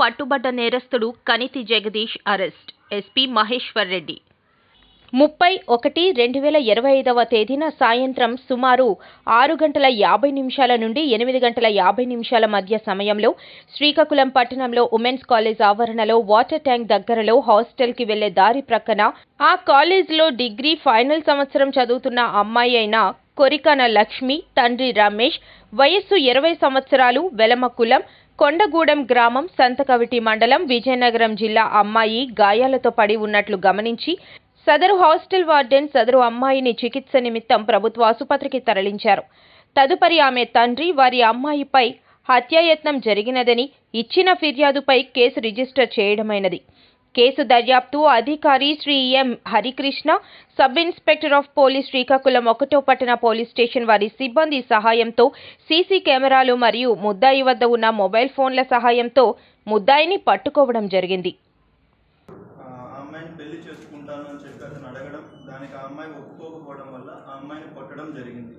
పట్టుబడ్డ నేరస్తుడు Kaniti Jagadish arrest SP Maheshwar Reddy. ముప్పై ఒకటి రెండు వేల ఇరవై ఐదవ తేదీన సాయంత్రం సుమారు ఆరు గంటల యాభై నిమిషాల నుండి ఎనిమిది గంటల యాభై నిమిషాల మధ్య సమయంలో శ్రీకాకుళం పట్టణంలో ఉమెన్స్ కాలేజ్ ఆవరణలో వాటర్ ట్యాంక్ దగ్గరలో హాస్టల్కి వెళ్ళే దారి ప్రక్కన ఆ కాలేజ్లో డిగ్రీ ఫైనల్ సంవత్సరం చదువుతున్న అమ్మాయి అయిన కొరికన లక్ష్మి తండ్రి రమేష్ వయస్సు ఇరవై సంవత్సరాలు వెలమకులం కొండగూడెం గ్రామం సంతకవిటి మండలం విజయనగరం జిల్లా అమ్మాయి గాయాలతో పడి ఉన్నట్లు గమనించి సదరు హాస్టల్ వార్డెన్ సదరు అమ్మాయిని చికిత్స నిమిత్తం ప్రభుత్వ ఆసుపత్రికి తరలించారు. తదుపరి ఆమె తండ్రి వారి అమ్మాయిపై హత్యాయత్నం జరిగినదని ఇచ్చిన ఫిర్యాదుపై కేసు రిజిస్టర్ చేయడమైనది. కేసు దర్యాప్తు అధికారి Shri M. Harikrishna sub inspector of police Srikakulam ఒకటో పట్టణ పోలీస్ స్టేషన్ వారి సిబ్బంది సహాయంతో సీసీ కెమెరాలు మరియు ముద్దాయి వద్ద ఉన్న మొబైల్ ఫోన్ల సహాయంతో ముద్దాయిని పట్టుకోవడం జరిగింది. పెళ్ళి చేసుకుంటాను చెప్పి అతను అడగడం దానికి ఆ అమ్మాయి ఒప్పుకోకపోవడం వల్ల ఆ అమ్మాయిని కొట్టడం జరిగింది.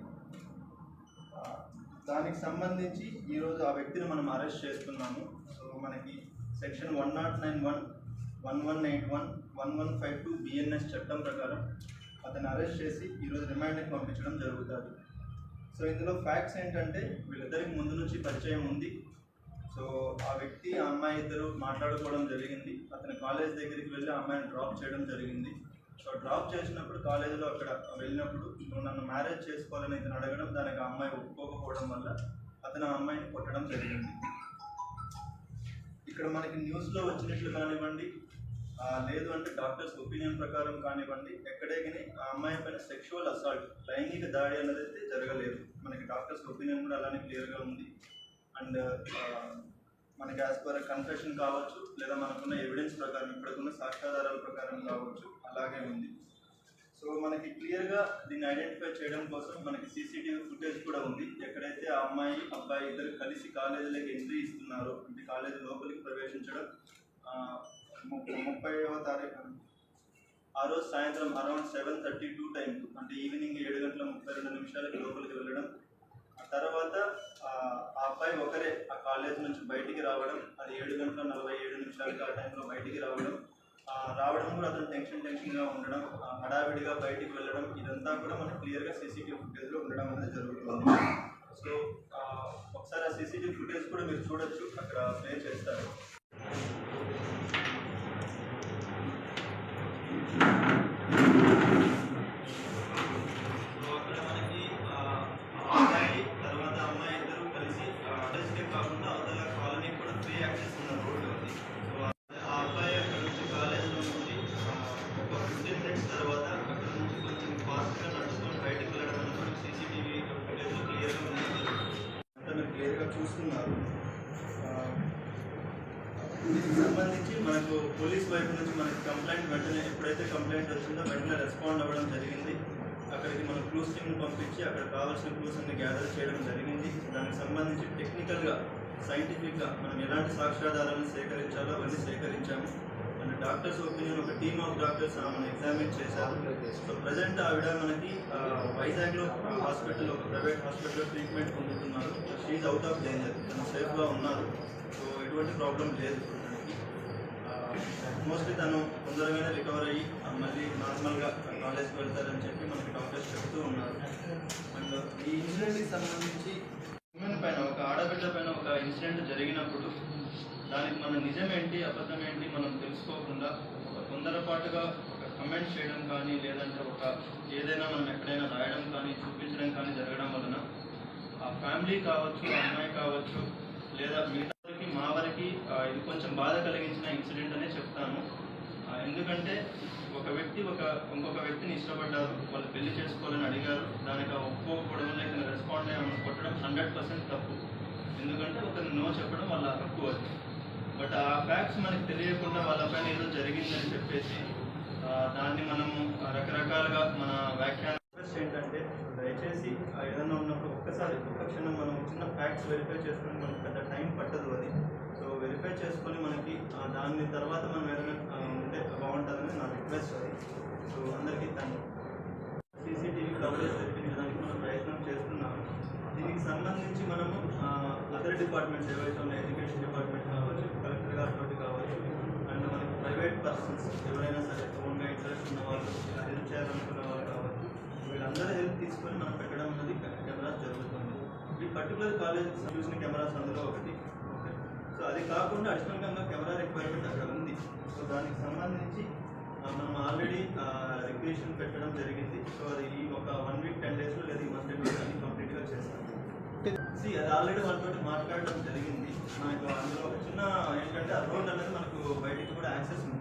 దానికి సంబంధించి ఈరోజు ఆ వ్యక్తిని మనం అరెస్ట్ చేస్తున్నాము. సో మనకి section one not nine one one one eight one one one five two BNS చట్టం ప్రకారం అతను అరెస్ట్ చేసి ఈరోజు రిమాండ్కి పంపించడం జరుగుతుంది. సో ఇందులో ఫ్యాక్ట్స్ ఏంటంటే వీళ్ళిద్దరికి ముందు నుంచి పరిచయం ఉంది. సో ఆ వ్యక్తి ఆ అమ్మాయి ఇద్దరు మాట్లాడుకోవడం జరిగింది. అతను కాలేజ్ దగ్గరికి వెళ్ళి ఆ అమ్మాయిని డ్రాప్ చేయడం జరిగింది. సో డ్రాప్ చేసినప్పుడు కాలేజీలో అక్కడ వెళ్ళినప్పుడు నువ్వు నన్ను మ్యారేజ్ చేసుకోవాలని ఇతను అడగడం దానికి ఆ అమ్మాయి ఒప్పుకోకపోవడం వల్ల అతను ఆ అమ్మాయిని కొట్టడం జరిగింది. ఇక్కడ మనకి న్యూస్లో వచ్చినట్లు కానివ్వండి లేదు అంటే డాక్టర్స్ ఒపీనియన్ ప్రకారం కానివ్వండి ఎక్కడే కానీ ఆ అమ్మాయి పైన సెక్షువల్ అసాల్ట్ లైంగిక దాడి అనేది అయితే జరగలేదు. మనకి డాక్టర్స్ ఒపీనియన్ కూడా అలానే క్లియర్గా ఉంది. అండ్ మనకి యాజ్ పర్ కన్ఫెషన్ కావచ్చు లేదా మనకున్న ఎవిడెన్స్ ప్రకారం ఇప్పటికున్న సాక్ష్యాధారాల ప్రకారం కావచ్చు అలాగే ఉంది. సో మనకి క్లియర్గా దీన్ని ఐడెంటిఫై చేయడం కోసం మనకి సీసీటీవీ ఫుటేజ్ కూడా ఉంది. ఎక్కడైతే ఆ అమ్మాయి అబ్బాయి ఇద్దరు కలిసి కాలేజీలోకి ఎంట్రీ ఇస్తున్నారో అంటే కాలేజీ లోపలికి ప్రవేశించడం ముప్పైవ తారీఖు ఆ రోజు సాయంత్రం around seven thirty to time అంటే ఈవినింగ్ ఏడు గంటల ముప్పై రెండు నిమిషాలకి లోపలికి వెళ్ళడం. ఆ తర్వాత ఆ అబ్బాయి ఒకరే ఆ కాలేజ్ నుంచి బయటికి రావడం. అది ఏడు గంటల నలభై ఏడు నిమిషాలకి ఆ టైంలో బయటికి రావడం. రావడం కూడా అతను టెన్షన్ టెన్షన్గా ఉండడం హడావిడిగా బయటికి వెళ్ళడం ఇదంతా కూడా మనకు క్లియర్గా సీసీటీవీ ఫుటేజ్లో ఉండడం అనేది జరుగుతుంది. సో ఒకసారి ఆ సీసీటీవీ ఫుటేజ్ కూడా మీరు చూడొచ్చు అక్కడ ప్లే చేస్తారు. చూస్తున్నారు. దీనికి సంబంధించి మనకు పోలీస్ వైపు నుంచి మనకి కంప్లైంట్ వెంటనే ఎప్పుడైతే కంప్లైంట్ వచ్చిందో వెంటనే రెస్పాండ్ అవ్వడం జరిగింది. అక్కడికి మనం క్లూస్ టీమ్ని పంపించి అక్కడ కావాల్సిన క్లూస్ అన్ని గ్యాదర్ చేయడం జరిగింది. దానికి సంబంధించి టెక్నికల్గా సైంటిఫిక్గా మనం ఎలాంటి సాక్ష్యాధారాలను సేకరించాలో అవన్నీ సేకరించాము. డాక్టర్స్ ఒపీనియన్ ఒక టీమ్ ఆఫ్ డాక్టర్స్ మనం ఎగ్జామిన్ చేశారు. సో ప్రజెంట్ ఆవిడ మనకి వైజాగ్లో హాస్పిటల్ ఒక ప్రైవేట్ హాస్పిటల్లో ట్రీట్మెంట్ పొందుతున్నారు. షీఈ్ అవుట్ ఆఫ్ డేంజర్ తను సేఫ్గా ఉన్నారు. సో ఎటువంటి ప్రాబ్లం లేదు మోస్ట్లీ తను తొందరగానే రికవర్ అయ్యి మళ్ళీ నార్మల్గా కాలేజ్కి వెళ్తారని చెప్పి మనకి డాక్టర్స్ చెప్తూ ఉన్నారు. అండ్ ఈ ఇన్సిడెంట్కి సంబంధించి ఉమెన్ పైన ఒక ఆడబిడ్డ పైన ఒక ఇన్సిడెంట్ జరిగినప్పుడు దానికి మన నిజమేంటి అబద్ధమేంటి మనం తెలుసుకోకుండా ఒక తొందరపాటుగా ఒక కమెంట్ చేయడం కానీ లేదంటే ఒక ఏదైనా మనం ఎక్కడైనా రాయడం కానీ చూపించడం కానీ జరగడం వలన ఆ ఫ్యామిలీ కావచ్చు ఆ అమ్మాయి కావచ్చు లేదా మిగతా మా వరకు ఇది కొంచెం బాధ కలిగించిన ఇన్సిడెంట్ అనే చెప్తాను. ఎందుకంటే ఒక వ్యక్తి ఒక ఇంకొక వ్యక్తిని ఇష్టపడ్డారు వాళ్ళు పెళ్ళి చేసుకోవాలని అడిగారు దానికి ఆ లేక రెస్పాండ్ అయ్యి కొట్టడం హండ్రెడ్ పర్సెంట్ తప్పు. ఎందుకంటే ఒకరిని నో చెప్పడం వాళ్ళ హక్కు అది. బట్ ఆ ఫ్యాక్ట్స్ మనకి తెలియకుండా వాళ్ళ పైన ఏదో జరిగిందని చెప్పేసి దాన్ని మనము రకరకాలుగా మన వ్యాఖ్యానం ఏంటంటే దయచేసి ఏదైనా ఉన్నప్పుడు ఒక్కసారి ఒక్క క్షణం మనం చిన్న ఫ్యాక్ట్స్ వెరిఫై చేసుకుని మనకి పెద్ద టైం పట్టదు అది. సో వెరిఫై చేసుకొని మనకి దాని తర్వాత మనం ఏదైనా ఉంటే బాగుంటుందని నా రిక్వెస్ట్ అది. సో అందరికీ థ్యాంక్ సీసీటీవీ కవరేజ్ తెప్పించడానికి మనం ప్రయత్నం చేస్తున్నాము దీనికి సంబంధించి మనము అదర్ డిపార్ట్మెంట్స్ ఏవైతే ఉన్నాయి ఎడ్యుకేషన్ డిపార్ట్మెంట్ కావచ్చు కలెక్టర్ గారు ప్రైవేట్ పర్సన్స్ ఎవరైనా సరే ఓన్గా ఇంట్రెస్ట్ ఉన్న వాళ్ళు హెల్ప్ చేయాలనుకున్న వాళ్ళు కావచ్చు వీళ్ళందరూ హెల్ప్ తీసుకొని మనం పెట్టడం అనేది కెమెరాస్ జరుగుతుంది ఈ పర్టికులర్ కాలేజ్ చూసిన కెమెరాస్ అందులో ఒకటి ఓకే సో అది కాకుండా అడిషనల్గా కెమెరా రిక్వైర్మెంట్ అక్కడ ఉంది సో దానికి సంబంధించి మనం ఆల్రెడీ రిక్వేషన్ పెట్టడం జరిగింది సో అది ఈ ఒక వన్ వీక్ టెన్ డేస్లో లేదా ఈ మంత్ టెన్ డేస్ అన్ని కంప్లీట్గా చేస్తాం సి అది ఆల్రెడీ వాళ్ళతో మాట్లాడడం జరిగింది మనకు అందులో ఒక చిన్న ఏంటంటే ఆ రోడ్ అనేది మనకు బయటికి కూడా యాక్సెస్ ఉంది